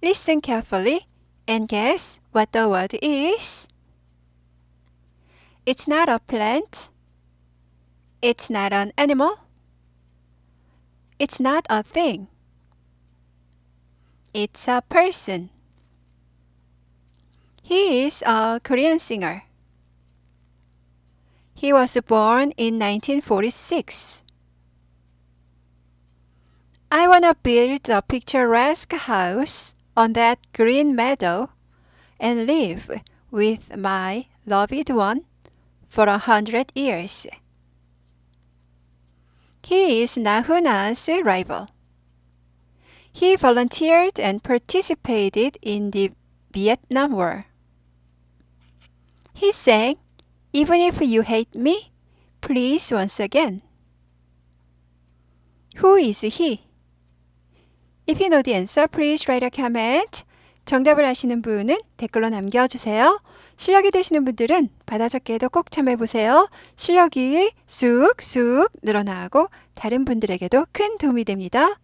Listen carefully and guess what the word is. It's not a plant. It's not an animal. It's not a thing. It's a person. He is a Korean singer. He was born in 1946. I want to build a picturesque house on that green meadow and live with my loved one for a hundred years. He is Nahuna's rival. He volunteered and participated in the Vietnam War. He sang, Even if you hate me, please once again. Who is he? The answer, please write a comment. 정답을 아시는 분은 댓글로 남겨주세요. 실력이 되시는 분들은 받아 적기에도 꼭 참여해보세요. 실력이 쑥쑥 늘어나고 다른 분들에게도 큰 도움이 됩니다.